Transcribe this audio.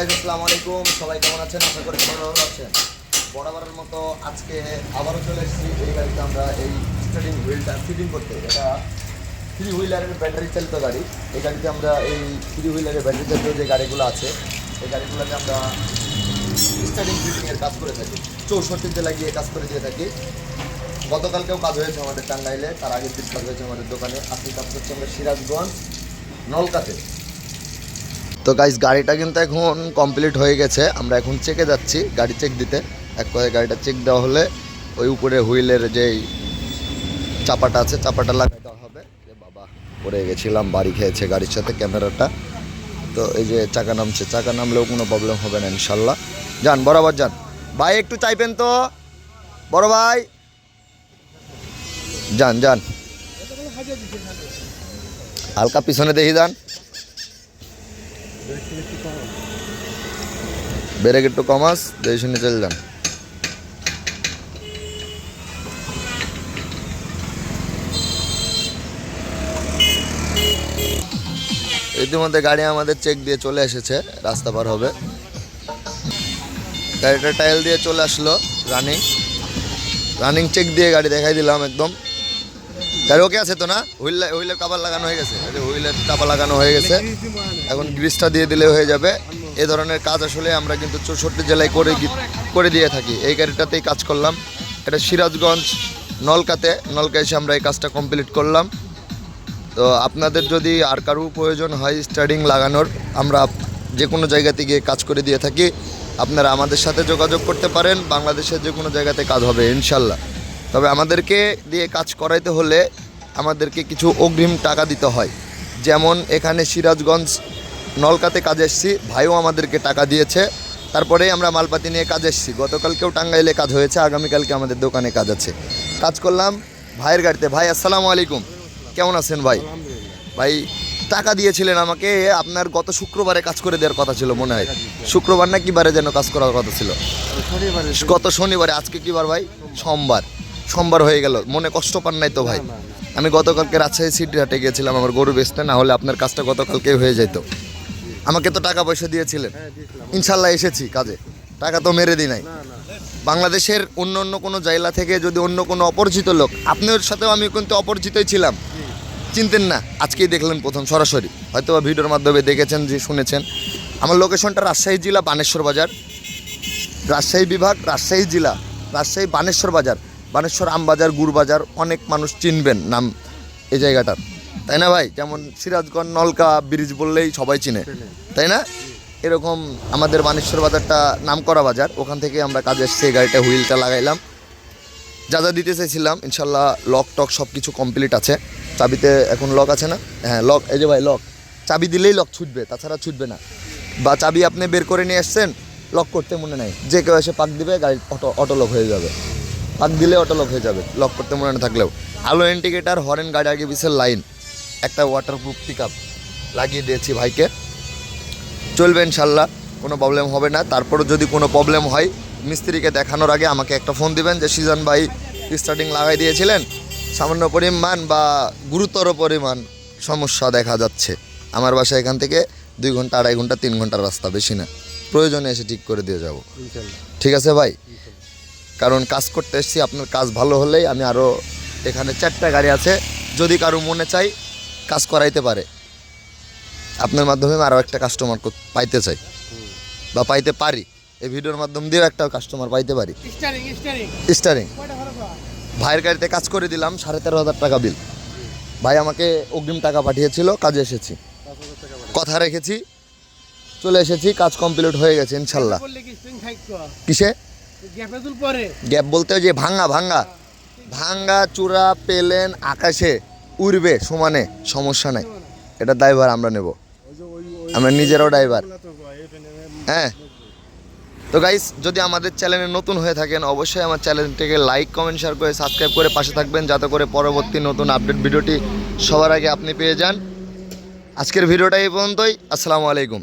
আসসালামু আলাইকুম। সবাই কেমন আছেন? আশা করি সবাই ভালো আছেন। বরাবরের মতো আজকে আবারও চলে এসেছি। এই গাড়িতে আমরা এই স্টার্টিং হুইলটা ফিটিং করতে এটা থ্রি হুইলারের ব্যাটারি চালিত গাড়ি। এই গাড়িতে আমরা এই থ্রি হুইলারের ব্যাটারি চালিত যে গাড়িগুলো আছে, এই গাড়িগুলোতে আমরা স্টার্টিং ফিটিংয়ের কাজ করে থাকি। চৌষট্টিতে লাগিয়ে কাজ করে দিয়ে থাকি। গতকালকেও কাজ হয়েছে আমাদের টাঙ্গাইলে। তার আগের দিন কাজ হয়েছে আমাদের দোকানে। আজকে কাজ করছে আমরা সিরাজগঞ্জ নলকাতে। তো গাইস গাড়িটা কিন্তু এখন কমপ্লিট হয়ে গেছে। আমরা এখন চেকে যাচ্ছি, গাড়ি চেক দিতে। এক কথায় গাড়িটা চেক দেওয়া হলে ওই উপরে হুইলের যেই চাপাটা আছে, চাপাটা লাগাই দেওয়া হবে। এ বাবা, পড়ে গেছিলাম, বাড়ি খেয়েছে গাড়ির সাথে ক্যামেরাটা। তো এই যে চাকা নামছে, চাকা নামলেও কোনো প্রবলেম হবে না, ইনশাল্লাহ। যান, বরাবর যান। ভাই, একটু চাইবেন তো? বড় ভাই। যান যান। হালকা পিছনে দেখি, যান। ব্রেক একটু কমাস দেখে শুনে চলে যান। ইতিমধ্যে গাড়ি আমাদের চেক দিয়ে চলে এসেছে, রাস্তা পার হবে। গাড়িটা টাইল দিয়ে চলে আসলো রানিং রানিং চেক দিয়ে গাড়ি দেখাই দিলাম একদম। গাড়ি ওকে আছে তো না? হুইল হুইলের কাবার লাগানো হয়ে গেছে। হুইলের চাপা লাগানো হয়ে গেছে। এখন গ্রিসটা দিয়ে দিলে হয়ে যাবে। এ ধরনের কাজ আসলে আমরা কিন্তু চৌষট্টি জেলায় করে করে দিয়ে থাকি। এই গাড়িটাতেই কাজ করলাম। এটা সিরাজগঞ্জ নলকাতে। নলকা এসে আমরা এই কাজটা কমপ্লিট করলাম। তো আপনাদের যদি আর কারও প্রয়োজন হয় স্টার্টিং লাগানোর, আমরা যে কোনো জায়গাতে গিয়ে কাজ করে দিয়ে থাকি। আপনারা আমাদের সাথে যোগাযোগ করতে পারেন। বাংলাদেশের যে কোনো জায়গাতে কাজ হবে, ইনশাল্লাহ। তবে আমাদেরকে দিয়ে কাজ করাইতে হলে আমাদেরকে কিছু অগ্রিম টাকা দিতে হয়। যেমন এখানে সিরাজগঞ্জ নলকাতে কাজ এসেছি ভাইও আমাদেরকে টাকা দিয়েছে। তারপরে আমরা মালপাতি নিয়ে কাজ এসেছি। গতকালকেও টাঙ্গাইলে কাজ হয়েছে আগামীকালকে আমাদের দোকানে কাজ আছে। কাজ করলাম ভাইয়ের গাড়িতে। ভাই আসসালামু আলাইকুম। কেমন আছেন ভাই? ভাই টাকা দিয়েছিলেন আমাকে আপনার গত শুক্রবারে কাজ করে দেওয়ার কথা ছিল মনে হয়। শুক্রবার না কি বারে যেন কাজ করার কথা ছিল? গত শনিবারে আজকে কি বার ভাই? সোমবার। সোমবার হয়ে গেল। মনে কষ্ট পান নাই তো ভাই? আমি গতকালকে রাজশাহী সিটি হাটে গিয়েছিলাম আমার গরু বেচতে না হলে আপনার কাজটা গতকালকে হয়ে যেত। আমাকে তো টাকা পয়সা দিয়েছিলেন। ইনশাল্লাহ এসেছি কাজে। টাকা তো মেরে দিই নাই। বাংলাদেশের অন্য অন্য কোনো জায়গা থেকে যদি অন্য কোনো অপরিচিত লোক আপনার সাথেও আমি কিন্তু অপরিচিতই ছিলাম। চিনতেন না আজকেই দেখলেন প্রথম সরাসরি। হয়তো বা ভিডিওর মাধ্যমে দেখেছেন যে শুনেছেন। আমার লোকেশনটা রাজশাহী জেলা বানেশ্বর বাজার। রাজশাহী বিভাগ রাজশাহী জেলা রাজশাহী বানেশ্বর বাজার। বানেশ্বর আমবাজার, গুড়বাজার, অনেক মানুষ চিনবেন নাম এই জায়গাটার। তাই না ভাই? যেমন সিরাজগঞ্জ, নলকা, ব্রিজ বললেই সবাই চিনে। তাই না? এরকম আমাদের বানেশ্বর বাজারটা নাম করা বাজার। ওখান থেকে আমরা কাজে এসছি গাড়িটা হুইলটা লাগাইলাম। যা যা দিতে চাইছিলাম, ইনশাল্লাহ লক টক সব কিছু কমপ্লিট আছে। চাবিতে এখন লক আছে না? হ্যাঁ লক, এই যে ভাই, লক। চাবি দিলেই লক ছুটবে, তাছাড়া ছুটবে না। বা চাবি আপনি বের করে নিয়ে আসছেন লক করতে মনে নাই। যে কেউ এসে পাক দিবে গাড়ি অটো অটো লক হয়ে যাবে। পাক দিলে অটো লক হয়ে যাবে। লক করতে মনে না থাকলেও। আলো ইন্ডিকেটার হরেন গাড়ি আগে পিছের লাইন একটা ওয়াটারপ্রুফ পিক আপ লাগিয়ে দিয়েছি ভাইকে। চলবে ইনশাল্লাহ কোনো প্রবলেম হবে না। তারপরও যদি কোনো প্রবলেম হয় মিস্ত্রিকে দেখানোর আগে আমাকে একটা ফোন দিবেন যে সিজন ভাই স্টার্টিং লাগাই দিয়েছিলেন। সামান্য পরিমাণ বা গুরুতর পরিমাণ সমস্যা দেখা যাচ্ছে। আমার বাসা এখান থেকে দুই ঘণ্টা আড়াই ঘণ্টা তিন ঘণ্টার রাস্তা বেশি না। প্রয়োজনে এসে ঠিক করে দিয়ে যাব। ঠিক আছে ভাই? কারণ কাজ করতে এসেছি আপনার কাজ ভালো হলেই আমি আরও এখানে চারটা গাড়ি আছে যদি কারও মনে চাই কাজ করাইতে পারে। আপনার মাধ্যমে আমি আরও একটা কাস্টমার পাইতে চাই। বা পাইতে পারি। এই ভিডিওর মাধ্যম দিয়েও একটা কাস্টমার পাইতে পারি। স্টারিং ভাইয়ের গাড়িতে কাজ করে দিলাম সাড়ে তেরো হাজার টাকা বিল ভাই আমাকে অগ্রিম টাকা পাঠিয়েছিল কাজে এসেছি। কথা রেখেছি চলে এসেছি কাজ কমপ্লিট হয়ে গেছে ইনশাল্লাহ। কিসে? গ্যাপে বলতে যে ভাঙ্গা ভাঙ্গা। ভাঙ্গা, চূড়া, পেলেন, আকাশে উড়বে সমানে, সমস্যা নাই। এটা ড্রাইভার আমরা নেব। আমরা নিজেরাও ড্রাইভার হ্যাঁ। তো গাইস যদি আমাদের চ্যানেলে নতুন হয়ে থাকেন, অবশ্যই আমার চ্যানেলটিকে লাইক কমেন্ট শেয়ার করে সাবস্ক্রাইব করে পাশে থাকবেন, যাতে করে পরবর্তী নতুন আপডেট ভিডিওটি সবার আগে আপনি পেয়ে যান। আজকের ভিডিওটা এই পর্যন্তই। আসসালামু আলাইকুম।